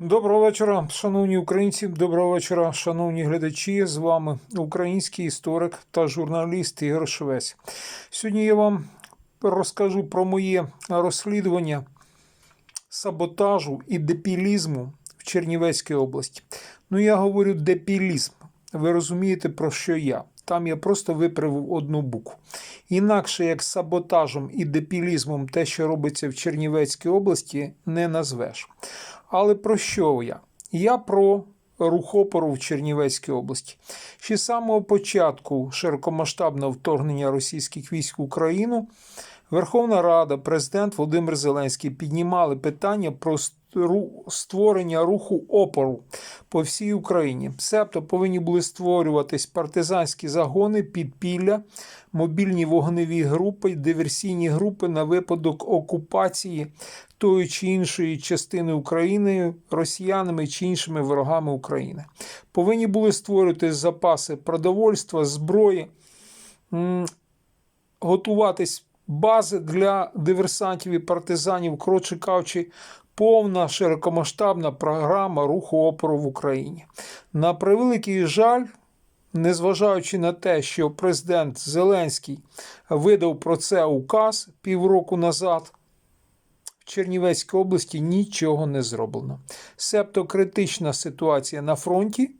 Доброго вечора, шановні українці. Доброго вечора, шановні глядачі. З вами український історик та журналіст Ігор Швець. Сьогодні я вам розкажу про моє розслідування саботажу і депілізму в Чернівецькій області. Ну, я говорю депілізм. Ви розумієте, про що я? Там я просто виправив одну букву. Інакше як саботажем і депілізмом те, що робиться в Чернівецькій області, не назвеш. Але про що я? Я про рух опору в Чернівецькій області. Ще з самого початку широкомасштабного вторгнення російських військ в Україну Верховна Рада, президент Володимир Зеленський піднімали питання про створення руху опору по всій Україні. Себто повинні були створюватись партизанські загони, підпілля, мобільні вогневі групи, диверсійні групи на випадок окупації тої чи іншої частини України росіянами чи іншими ворогами України. Повинні були створити запаси продовольства, зброї, готуватись бази для диверсантів і партизанів, коротше кажучи, повна широкомасштабна програма руху опору в Україні. На превеликий жаль, незважаючи на те, що президент Зеленський видав про це указ півроку назад. В Чернівецькій області нічого не зроблено. Себто критична ситуація на фронті,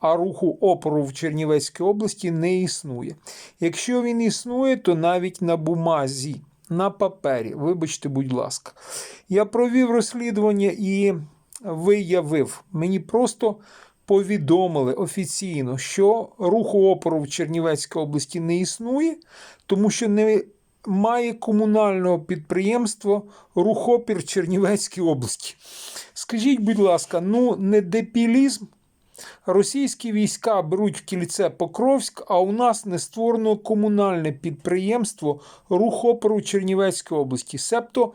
а руху опору в Чернівецькій області не існує. Якщо він існує, то навіть на бумазі, на папері. Вибачте, будь ласка. Я провів розслідування і виявив, мені просто повідомили офіційно, що руху опору в Чернівецькій області не існує, тому що не має комунального підприємства Рухопір Чернівецькій області. Скажіть, будь ласка, ну не депілізм? Російські війська беруть в кільце Покровськ, а у нас не створено комунальне підприємство рух опору Чернівецької області. Себто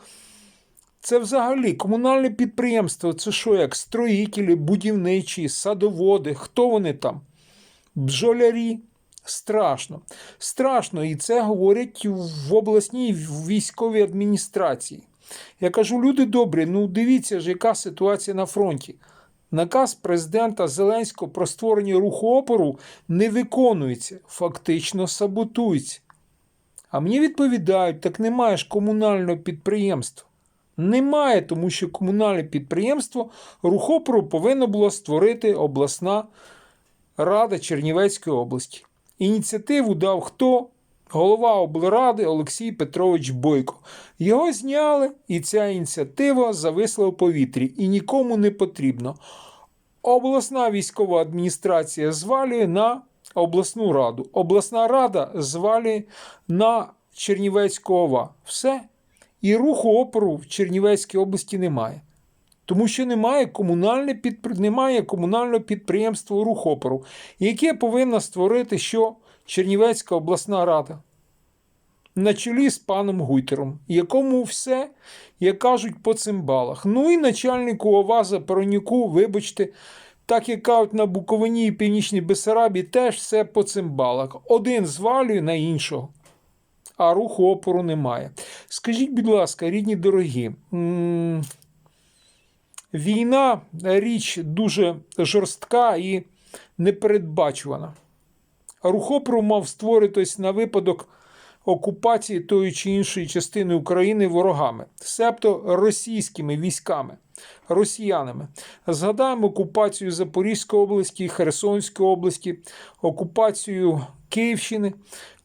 це взагалі комунальне підприємство. Це що, як строїтелі, будівничі, садоводи, хто вони там? Бджолярі. Страшно. Страшно. І це говорять в обласній військовій адміністрації. Я кажу, люди добрі, ну дивіться ж, яка ситуація на фронті. Наказ президента Зеленського про створення руху опору не виконується, фактично саботується. А мені відповідають, так немає ж комунального підприємства. Немає, тому що комунальне підприємство рух опору повинна була створити обласна рада Чернівецької області. Ініціативу дав хто? Голова облради Олексій Петрович Бойко. Його зняли, і ця ініціатива зависла в повітрі і нікому не потрібно. Обласна військова адміністрація звалює на обласну раду. Обласна рада звалює на Чернівецьку ОВА. Все. І руху опору в Чернівецькій області немає. Тому що немає, комунальне підпри... немає комунального підприємства рух опору, яке повинна створити що Чернівецька обласна рада на чолі з паном Гуйтером, якому все, як кажуть, по цимбалах. Ну і начальнику ОВА Запороніку, вибачте, так як кажуть на Буковині і Північній Бесарабі, теж все по цимбалах. Один звалює на іншого, а руху опору немає. Скажіть, будь ласка, рідні дорогі, війна річ дуже жорстка і непередбачувана. Рух опору мав створитись на випадок окупації тої чи іншої частини України ворогами, себто російськими військами, росіянами. Згадаємо окупацію Запорізької області, Херсонської області, окупацію Київщини,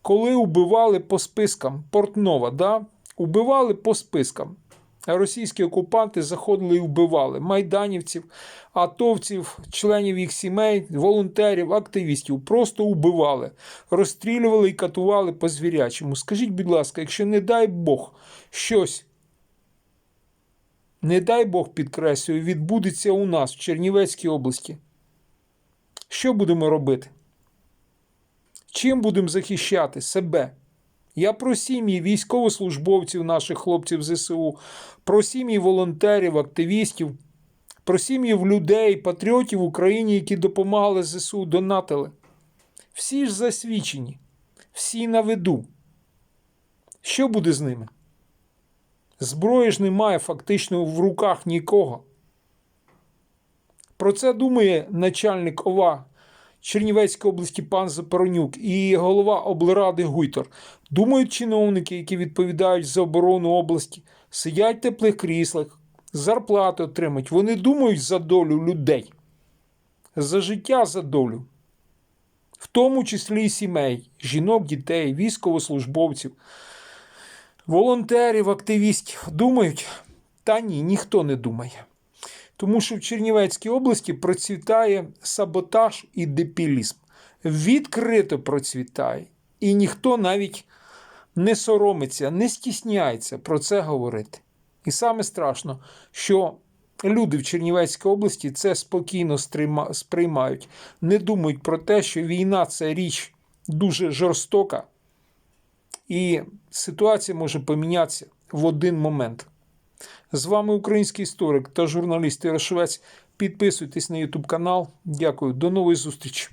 коли убивали по спискам Портнова, да? убивали по спискам. Російські окупанти заходили і вбивали майданівців, атовців, членів їх сімей, волонтерів, активістів. Просто убивали, розстрілювали і катували по звірячому. Скажіть, будь ласка, якщо не дай Бог щось, не дай Бог підкреслюю, відбудеться у нас в Чернівецькій області, що будемо робити? Чим будемо захищати себе? Я про сім'ї військовослужбовців, наших хлопців ЗСУ, про сім'ї волонтерів, активістів, про сім'ї людей, патріотів в Україні, які допомагали ЗСУ, донатили. Всі ж засвідчені, всі на виду. Що буде з ними? Зброї ж немає фактично в руках нікого. Про це думає начальник ОВА Чернівецької області пан Запоронюк і голова облради Гуйтор. Думають чиновники, які відповідають за оборону області, сидять в теплих кріслах, зарплати отримують. Вони думають за долю людей, за життя, за долю. В тому числі і сімей, жінок, дітей, військовослужбовців, волонтерів, активістів. Думають? Та ні, ніхто не думає. Тому що в Чернівецькій області процвітає саботаж і депілізм. Відкрито процвітає. І ніхто навіть не соромиться, не стісняється про це говорити. І саме страшно, що люди в Чернівецькій області це спокійно сприймають, не думають про те, що війна це річ дуже жорстока, і ситуація може помінятися в один момент. З вами український історик та журналіст Ярошовець. Підписуйтесь на YouTube канал. Дякую, до нової зустрічі.